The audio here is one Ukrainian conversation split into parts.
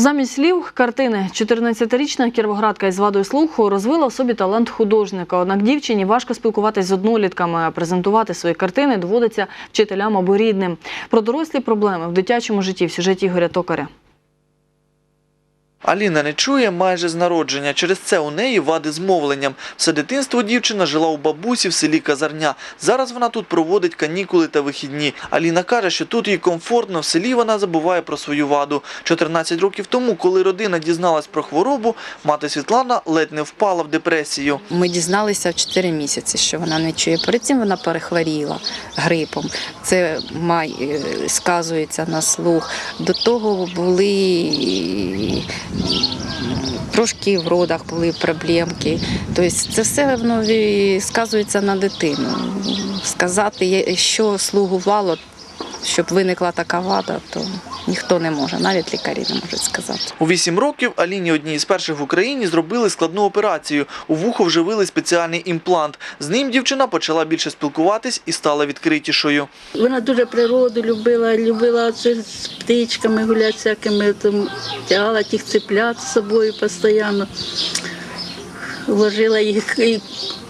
Замість слів картини 14-річна кіровоградка із вадою слуху розвила в собі талант художника. Однак дівчині важко спілкуватись з однолітками, а презентувати свої картини доводиться вчителям або рідним. Про дорослі проблеми в дитячому житті в сюжеті Ігоря Токаря. Аліна не чує майже з народження. Через це у неї вади з мовленням. Все дитинство дівчина жила у бабусі в селі Казарня. Зараз вона тут проводить канікули та вихідні. Аліна каже, що тут їй комфортно, в селі вона забуває про свою ваду. 14 років тому, коли родина дізналась про хворобу, мати Світлана ледь не впала в депресію. Ми дізналися в 4 місяці, що вона не чує. Перед цим вона перехворіла грипом. Це май е, сказується на слух. До того були трошки в родах були проблемки. Тобто це все воно сказується на дитину. Сказати, що слугувало, щоб виникла така вада, то ніхто не може, навіть лікарі не можуть сказати. У 8 років Аліні одній з перших в Україні зробили складну операцію. У вухо вживили спеціальний імплант. З ним дівчина почала більше спілкуватись і стала відкритішою. Вона дуже природу любила, любила з птичками гуляти всякими, там, тягала тих цеплят з собою постійно. Вложила їх і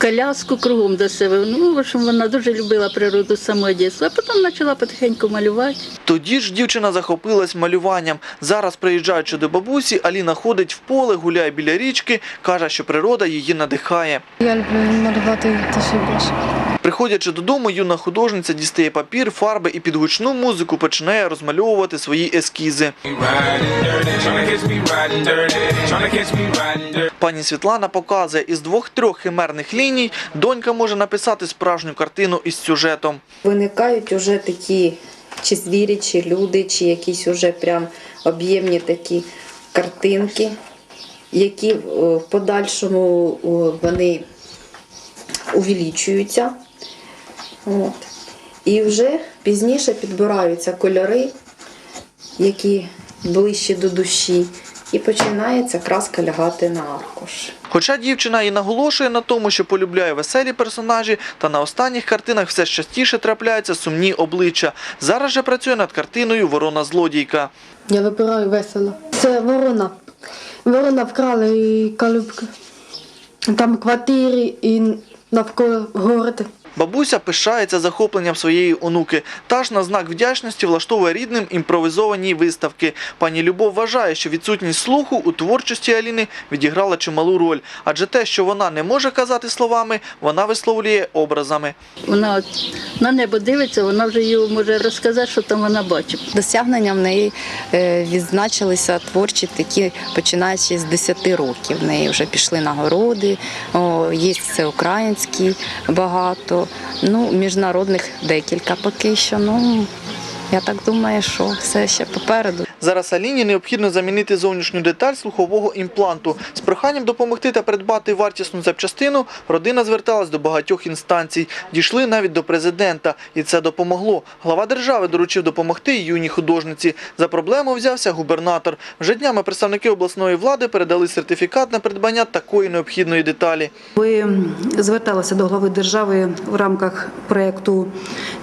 коляску кругом до себе. Ну, в общем, вона дуже любила природу з самого дійства. А потім почала потихеньку малювати. Тоді ж дівчина захопилась малюванням. Зараз, приїжджаючи до бабусі, Аліна ходить в поле, гуляє біля річки, каже, що природа її надихає. Я люблю малювати те, що більше. Приходячи додому, юна художниця дістає папір, фарби і під гучну музику починає розмальовувати свої ескізи. Пані Світлана показує, із двох-трьох химерних ліній донька може написати справжню картину із сюжетом. виникають уже такі чи звірі, чи люди, чи якісь уже прям об'ємні такі картинки, які е, в подальшому вони увеличуються. От. І вже пізніше підбираються кольори, які ближче до душі, і починається краска лягати на аркуш. Хоча дівчина і наголошує на тому, що полюбляє веселі персонажі, та на останніх картинах все частіше трапляються сумні обличчя. Зараз же працює над картиною Ворона злодійка. Я вибираю весело. Це ворона. Ворона вкрала і калюбки. Там квартири і навколо город. Бабуся пишається захопленням своєї онуки. Та ж на знак вдячності влаштовує рідним імпровізовані виставки. Пані Любов вважає, що відсутність слуху у творчості Аліни відіграла чималу роль, адже те, що вона не може казати словами, вона висловлює образами. Вона от на небо дивиться, вона вже його може розказати, що там вона бачить. Досягнення в неї е, відзначилися творчі такі, починаючи з 10 років. В неї вже пішли нагороди, є всеукраїнські багато, ну, міжнародних декілька поки що. Ну, я так думаю, що все ще попереду. Зараз Аліні необхідно замінити зовнішню деталь слухового імпланту. З проханням допомогти та придбати вартісну запчастину родина зверталась до багатьох інстанцій. Дійшли навіть до президента, і це допомогло. Глава держави доручив допомогти юній художниці. За проблему взявся губернатор. Вже днями представники обласної влади передали сертифікат на придбання такої необхідної деталі. Ви зверталися до глави держави в рамках проєкту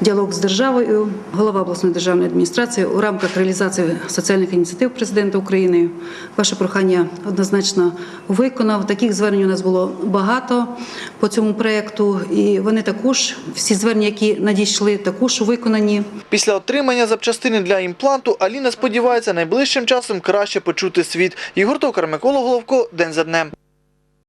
Діалог з державою, голова обласної державної адміністрації у рамках реалізації соціальних ініціатив президента України. Ваше прохання однозначно виконав. Таких звернень у нас було багато по цьому проєкту, і вони також всі звернення, які надійшли, також виконані. Після отримання запчастини для імпланту Аліна сподівається найближчим часом краще почути світ. Ігор Токар, Микола Головко, День за днем.